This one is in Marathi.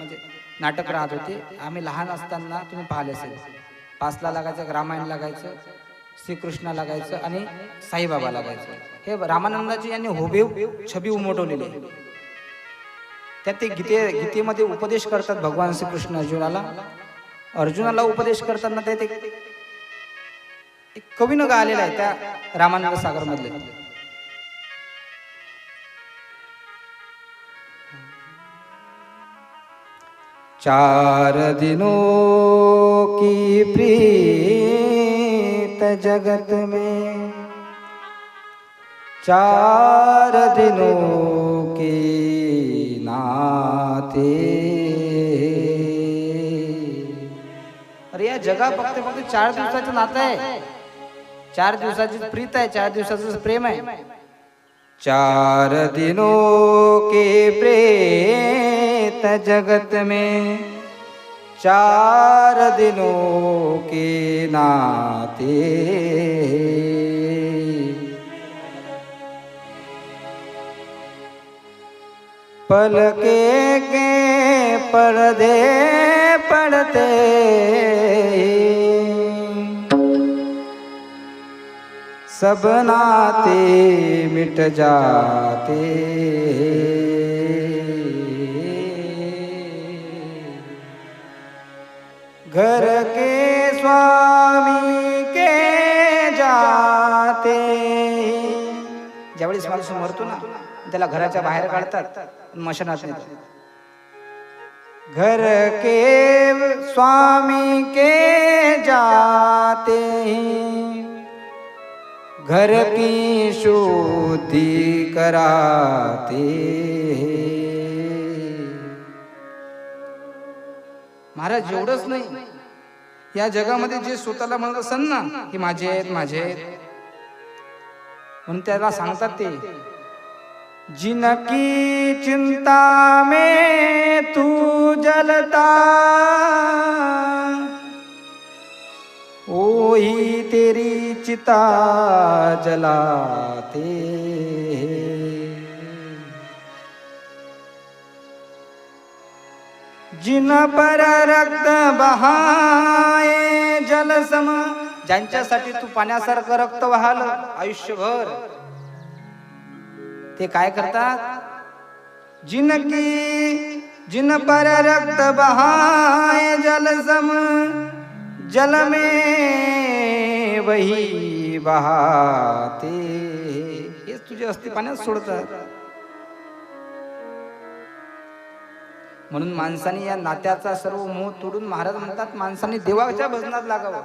म्हणजे नाटक राहत होते. आम्ही लहान असताना तुम्ही पाहिले असेल. पाचला लागायचं रामायण लागायचं श्रीकृष्ण लागायचं आणि साईबाबा लागायचं. हे रामानंदाजी यांनी हुबेहूब छबी उमटवलेली आहे. त्यात ते गीते गीतेमध्ये उपदेश करतात भगवान श्रीकृष्ण अर्जुनाला. अर्जुनाला उपदेश करताना ते ते- एक कवीनं गायलेलं आहे त्या रामानंद सागरमधले. चार दिनों की प्रीत जगत में। चार दिनों के नाते। अरे या जगा फक्त फक्त चार दिवसाचं नातं आहे। चार दिवसाची प्रीत आहे, चार दिवसाचं प्रेम आहे। चार दिनों के त जगत में चार दिनों के नाते। पलके के पर्दे पड़ते। सब नाते मिट जाते। के स्वामी के जाते. ज्यावेळेस माणूस मरतो ना त्याला घराच्या बाहेर काढतात मशनात घर के स्वामी के जाते. घर की शुद्धि कराते. महाराज एवढंच नाही. या जगामध्ये जे स्वतःला म्हणत असन ना की माझे आहेत माझे आहेत. म्हणून त्याला सांगतात ते जिनकी चिंता में तू जलता ओही तेरी चिता जलाते जिन पर रक्त बहाए जलसम ज्यांच्यासाठी तू पाण्यासारखं रक्त वाहल आयुष्यभर. ते काय करतात? जिनकी जिन पर रक्त बहाय जलसम जल में वही बहाते. हेच तुझे असते पाण्यात सोडतात. म्हणून माणसाने या नात्याचा सर्व मोह तोडून महाराज म्हणतात माणसाने देवाच्या भजनात लागावं.